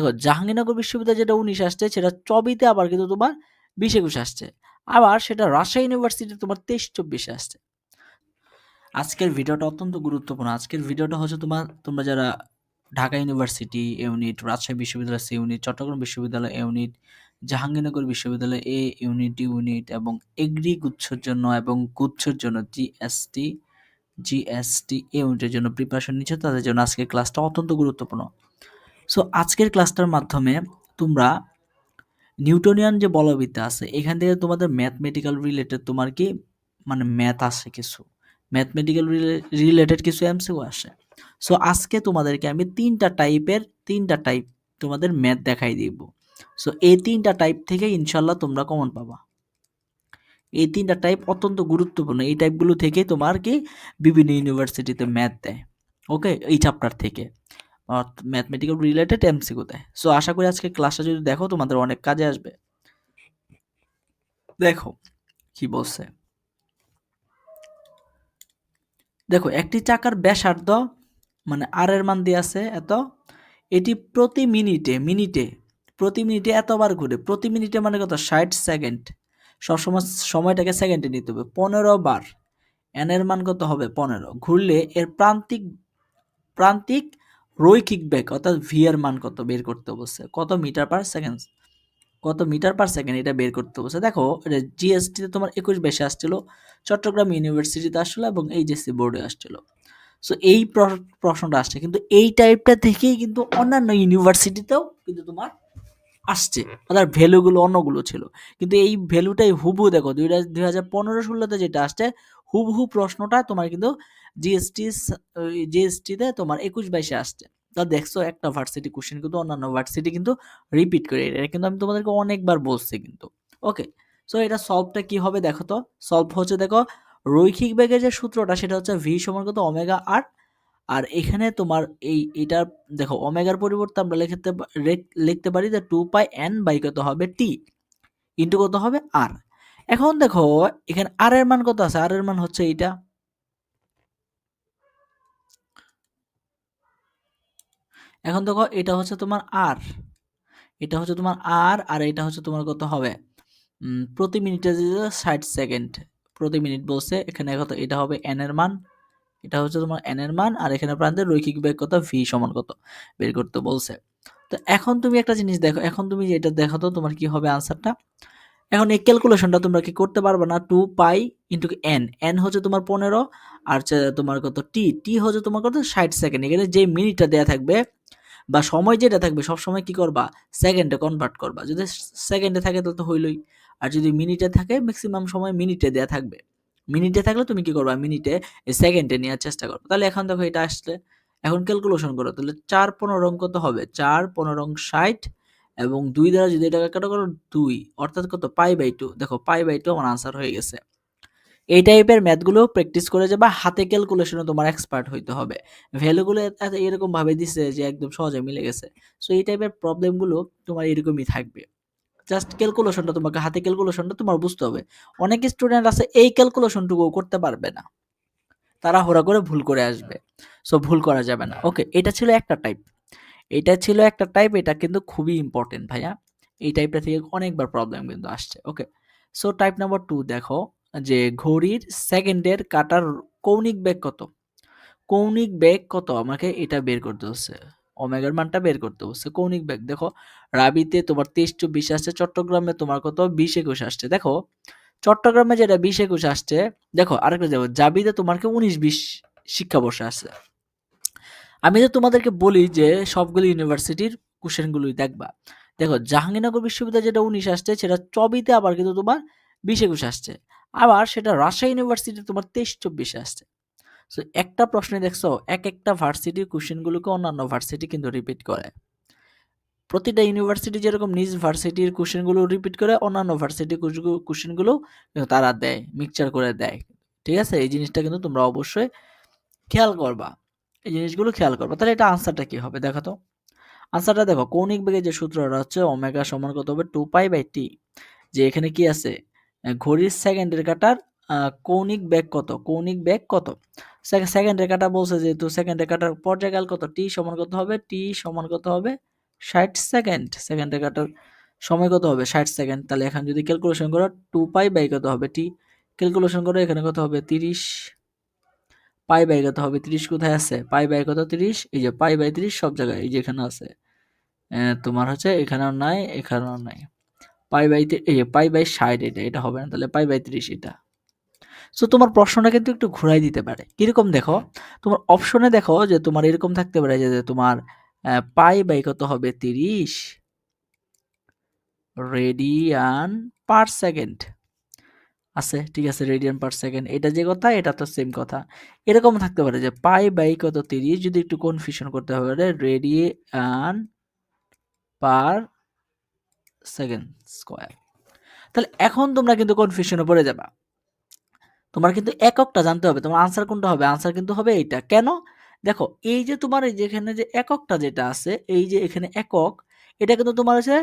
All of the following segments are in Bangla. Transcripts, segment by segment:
দেখো, জাহাঙ্গীরনগর বিশ্ববিদ্যালয় যেটা উনিশ আসছে, সেটা চবিতে আবার কিন্তু তোমার বিশ একুশ আসছে। আবার সেটা রাজশাহী ইউনিভার্সিটি তোমার তেইশ চব্বিশে আসছে। আজকের ভিডিওটা অত্যন্ত গুরুত্বপূর্ণ। আজকের ভিডিওটা হচ্ছে তোমার, তোমরা যারা ঢাকা ইউনিভার্সিটি, ইউনিট, রাজশাহী বিশ্ববিদ্যালয়, সি ইউনিট, চট্টগ্রাম বিশ্ববিদ্যালয় ইউনিট, জাহাঙ্গীরনগর বিশ্ববিদ্যালয় এ ইউনিট ইউনিট এবং এগ্রি গুচ্ছর জন্য এবং গুচ্ছর জন্য জিএসটি জিএসটি ইউনিটের জন্য প্রিপারেশন নিচ্ছে, তাদের জন্য আজকের ক্লাসটা অত্যন্ত গুরুত্বপূর্ণ। সো আজকের ক্লাসটার মাধ্যমে তোমরা নিউটনিয়ান যে বলবিদ্যা আছে, এখান থেকে তোমাদের ম্যাথমেটিক্যাল রিলেটেড তোমার কি মানে ম্যাথ আসে কিছু। ম্যাথমেটিক্যাল রিলেটেড কিছু এমসিও আসে। সো আজকে তোমাদেরকে আমি তিনটা টাইপের তিনটা টাইপ তোমাদের ম্যাথ দেখাই দিব। সো এই তিনটা টাইপ থেকে ইনশাল্লাহ তোমরা কমন পাবা। এই তিনটা টাইপ অত্যন্ত গুরুত্বপূর্ণ। এই টাইপগুলো থেকে তোমার কি, বিভিন্ন ইউনিভার্সিটিতে ম্যাথ দেয়। ওকে এই চ্যাপ্টার থেকে। ম্যাথমেটিক্যাল রিলেটেড এমসিকিউ দেয় সো আশা করি আজকে ক্লাসটা যদি দেখো, তোমাদের অনেক কাজে আসবে। দেখো কি বলছে। দেখো, একটি চাকার ব্যাসার্ধ মানে আর এর মান দিয়ে আছে এত, এটি প্রতি মিনিটে মিনিটে, প্রতি মিনিটে এতবার ঘুরে, প্রতি মিনিটে মানে কত? ষাট সেকেন্ড সবসময় সময়টাকে সেকেন্ডে নিতে হবে, পনেরো বার। এনের মান কত হবে? পনেরো। ঘুরলে এর প্রান্তিক প্রান্তিক রৈখিক বেগ অর্থাৎ ভি এর মান কত বের করতে বলছে? কত মিটার পার সেকেন্ড কত মিটার পার সেকেন্ড এটা বের করতে বলছে? দেখো জিএসটিতে তোমার একুশ বেশি আসছিল চট্টগ্রাম ইউনিভার্সিটিতে আসছিল এবং এইচএসসি বোর্ডে আসছিল। সো এই প্রশ্নটা আসছে। কিন্তু এই টাইপটা থেকেই কিন্তু অন্যান্য ইউনিভার্সিটিতেও কিন্তু তোমার আসছে। তার ভ্যালুগুলো অন্যগুলো ছিল। কিন্তু এই ভ্যালুটাই হুবু দেখো দুই দুই হাজার পনেরো ষোলোতে যেটা আসছে হুবহু প্রশ্নটা তোমার কিন্তু জিএসটি জিএসটিতে তোমার একুশ বাইশে আসছে। তা দেখছ একটা ভার্সিটি কোশ্চেন কিন্তু অন্যান্য ভার্সিটি কিন্তু রিপিট করে এটা কিন্তু আমি তোমাদেরকে অনেকবার বলছি কিন্তু। ওকে সো এটা সলভটা কি হবে দেখো তো? সলভ হচ্ছে দেখো রৈখিক বেগের যে সূত্রটা সেটা হচ্ছে ভি সমান কত? ওমেগা আর আর এখানে তোমার এই, এটা দেখো ওমেগার পরিবর্তে আমরা লিখতে লিখতে পারি যে টু পাই এন বাই কত হবে টি ইন্টু কত হবে আর এখন দেখো, এখানে আর এর মান কত আছে? আর এর মান হচ্ছে এইটা। এখন দেখো, এটা হচ্ছে তোমার আর এটা হচ্ছে তোমার আর আর এটা হচ্ছে তোমার কত হবে? প্রতি মিনিটে যে ষাট সেকেন্ড প্রতি মিনিট বলছে, এখানে কত এটা হবে এন এর মান। এটা হচ্ছে তোমার এন এর মান, আর এখানে প্রান্তের রৈখিক বেগ কত? ভি সমান কত? বের করতে বলছে। তো এখন তুমি একটা জিনিস দেখো, এখন তুমি যেটা দেখো তো তোমার কি হবে আনসারটা এখন এই ক্যালকুলেশনটা তোমরা কি করতে পারবে না? Two pi into n n হচ্ছে তোমার পনেরো, আর তোমার কত? টি টি হচ্ছে তোমার কত? ষাট সেকেন্ড এখানে যে মিনিটটা দেওয়া থাকবে বা সময় যেটা থাকবে সব সময় কি করবা? সেকেন্ডে কনভার্ট করবা। যদি সেকেন্ডে থাকে তাহলে তো হইলই। আর যদি মিনিটে থাকে ম্যাক্সিমাম সময় মিনিটে দেওয়া থাকবে। মিনিটে থাকলে তুমি কি করবা? মিনিটে সেকেন্ডে নেওয়ার চেষ্টা করো তাহলে এখন দেখো এটা আসলে এখন ক্যালকুলেশন করো। তাহলে চার পনেরো অঙ্ক কত হবে। চার পনেরো ষাট এবং দুই দ্বারা যদি এটা কাটা করো, দুই। অর্থাৎ কত? পাই বাই টু দেখো, পাই বাই টু আমার আনসার হয়ে গেছে। এই টাইপের ম্যাথগুলো প্র্যাকটিস করে যাবা, হাতে ক্যালকুলেশনে তোমার এক্সপার্ট হইতে হবে। ভ্যালুগুলো এরকমভাবে দিছে যে একদম সহজে মিলে গেছে। সো এই টাইপের প্রবলেমগুলো তোমার এরকমই থাকবে। জাস্ট ক্যালকুলেশনটা তোমাকে, হাতে ক্যালকুলেশনটা তোমার বুঝতে হবে। অনেক স্টুডেন্ট আছে, এই ক্যালকুলেশনটুকু করতে পারবে না। তারা হোরা করে ভুল করে আসবে। সো ভুল করা যাবে না। ওকে এটা ছিল একটা টাইপ এটা ছিল একটা টাইপ এটা কিন্তু খুবই ইম্পর্টেন্ট ভাইয়া। এই টাইপটা থেকে অনেকবার প্রবলেম কিন্তু আসছে okay so type number two দেখো, যে ঘড়ির সেকেন্ডের কাটার কৌণিক বেগ কত? কৌণিক বেগ কত? আমাকে এটা বের করতে হচ্ছে। ওমেগার মানটা বের করতে হচ্ছে, কৌণিক বেগ। দেখো, রাবিতে তোমার তেইশ, চব্বিশ আসছে, চট্টগ্রামে তোমার কত? বিশ, একুশ আসছে। দেখো, চট্টগ্রামে যেটা বিশ, একুশ আসছে, দেখো, আরেকটা যাব জাবিতে তোমাকে উনিশ, বিশ শিক্ষাবর্ষ আসছে আমি তো তোমাদেরকে বলি যে সবগুলো ইউনিভার্সিটির কোশ্চেনগুলোই দেখবা। দেখো, জাহাঙ্গীরনগর বিশ্ববিদ্যালয় যেটা উনিশ আসছে, সেটা চবিতে আবার কিন্তু তোমার বিশ একুশ আসছে। আবার সেটা রাজশাহী ইউনিভার্সিটি তোমার তেইশ চব্বিশে আসছে। সো একটা প্রশ্নে দেখছ, এক একটা ভার্সিটির কোশ্চেনগুলোকে অন্যান্য ভার্সিটি কিন্তু রিপিট করে। প্রতিটা ইউনিভার্সিটি যেরকম নিজ ভার্সিটির কোশ্চেনগুলো রিপিট করে, অন্যান্য ভার্সিটির কোশ্চেনগুলো তারা দেয় মিক্সচার করে দেয়। ঠিক আছে? এই জিনিসটা কিন্তু তোমরা অবশ্যই খেয়াল করবা। এই জিনিসগুলো খেয়াল করবা। তাহলে এটা আনসারটা কি হবে? দেখো তো। আনসারটা দেখো কৌণিক বেগের যে সূত্রটা হচ্ছে ওমেগা সমান কত হবে? টু পাই বাই টি যে এখানে কি আছে? ঘড়ির সেকেন্ডের কাটার কৌণিক বেগ কত? কৌণিক বেগ কত? সেকেন্ডের কাটা বলছে যেহেতু সেকেন্ডের কাটার পর্যায়কাল কত? টি সমান কত হবে? টি সমান কত হবে? ষাট সেকেন্ড সেকেন্ডে কাটার সময় কত হবে? ষাট সেকেন্ড তাহলে এখন যদি ক্যালকুলেশন করো টু পাই বাই কত হবে? টি ক্যালকুলেশন করো, এখানে কত হবে? তিরিশ। পাই বাই কত হবে তিরিশ কোথায় আছে? পাই বাই কত তিরিশ? এই যে পাই বাই তিরিশ সব জায়গায়, এই যে এখানে আছে। তোমার হচ্ছে এখানেও নাই এখানেও নাই। পাই বাই এই যে পাই বাই ষাট এটা এটা হবে না, তাহলে পাই বাই তিরিশ এটা। সো তোমার প্রশ্নটা কিন্তু একটু ঘুরাই দিতে পারে। কীরকম দেখো? তোমার অপশনে দেখো যে তোমার এরকম থাকতে পারে যে তোমার পাই বাই কত হবে তিরিশ? Radian per second. আছে, ঠিক আছে রেডিয়ান পার সেকেন্ড এটা যে কথা, এটা তো সেম কথা। এরকম থাকতে পারে যে পাই বাই কত তিরিশ, যদি একটু কনফিউশন করতে হবে রেডিয়ান পার সেকেন্ড স্কোয়ার তাহলে এখন তোমরা কিন্তু কনফিউশনে পড়ে যাবা। তোমার কিন্তু এককটা জানতে হবে, তোমার আনসার কোনটা হবে? আনসার কিন্তু হবে এইটা। কেন? দেখো, এই যে তোমার এই যে এখানে যে এককটা যেটা আছে, এই যে এখানে একক এটা কিন্তু তোমার হচ্ছে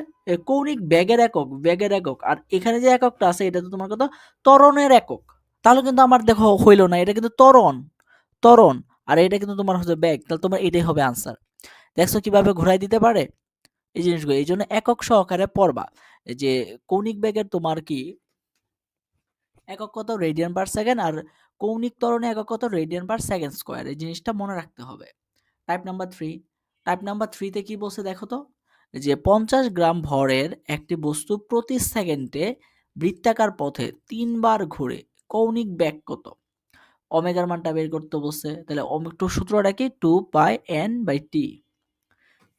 কৌণিক ব্যাগের একক ব্যাগের একক। আর এখানে যে এককটা আছে, এটা তো তোমার কত? ত্বরণের একক। তাহলে কিন্তু আমার দেখো হইল না, এটা কিন্তু ত্বরণ ত্বরণ। আর এটা কিন্তু তোমার হচ্ছে ব্যাগ তাহলে তোমার এটাই হবে আনসার দেখছ কীভাবে ঘুরাই দিতে পারে? এই জিনিসগুলো, এই জন্য একক সহকারে পড়বা। যে কৌণিক ব্যাগের তোমার কি? একক কত? রেডিয়ান পার সেকেন্ড আর কৌণিক ত্বরণে একক কত? রেডিয়ান পার সেকেন্ড স্কোয়ার এই জিনিসটা মনে রাখতে হবে। Type number three type number থ্রিতে কি বলছে দেখো তো? যে পঞ্চাশ গ্রাম ভরের একটি বস্তু প্রতি সেকেন্ডে বৃত্তাকার পথে তিনবার ঘুরে, কৌণিক ব্যাগ কত? অমেগার মানটা বের করতে বলছে। তাহলে টু সূত্রটা কি? Two pi n by T.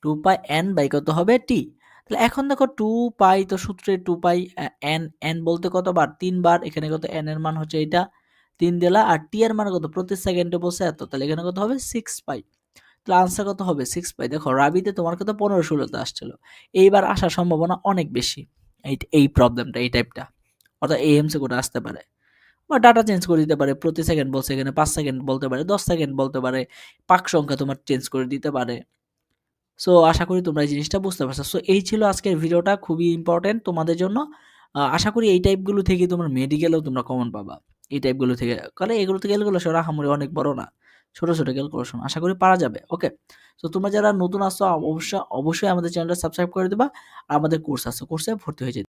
Two pi n by কত হবে? টি। তাহলে এখন দেখো টু পাই, তো সূত্রে টু পাই এন এন বলতে কতবার? তিনবার। এখানে কত? এন এর মান হচ্ছে এটা তিন দিলা আর টি এর মান কত? প্রতি সেকেন্ডে বসে এত। তাহলে এখানে কত হবে? Six pi. তাহলে আনসার কত হবে? Six pi. দেখো, রাবিতে তোমার কত পনেরো ষোলোতে আসছিল। এইবার আসার সম্ভাবনা অনেক বেশি। এই এই প্রবলেমটা এই টাইপটা অর্থাৎ এই এমসি করে আসতে পারে। বা ডাটা চেঞ্জ করে দিতে পারে, প্রতি সেকেন্ড বলছে এখানে, পাঁচ সেকেন্ড বলতে পারে, দশ সেকেন্ড বলতে পারে, পাক সংখ্যা তোমার চেঞ্জ করে দিতে পারে। সো আশা করি তোমরা এই জিনিসটা বুঝতে পারছ। সো এই ছিল আজকের ভিডিওটা, খুবই ইম্পর্টেন্ট তোমাদের জন্য। আশা করি এই টাইপগুলো থেকে তোমরা মেডিকেলেও তোমরা কমন পাবা। এই টাইপগুলো থেকে, কারণ এগুলো থেকে এগুলো সেটা হামরি অনেক বড় না। ছোট ছোট ক্যালকুলেশন আশা করি পারা যাবে ওকে তো তোমরা যারা নতুন আসছো অবশ্যই অবশ্যই আমাদের চ্যানেলটা সাবস্ক্রাইব করে দেবা, আর আমাদের কোর্স আছে কোর্সে ভর্তি হয়ে যেতে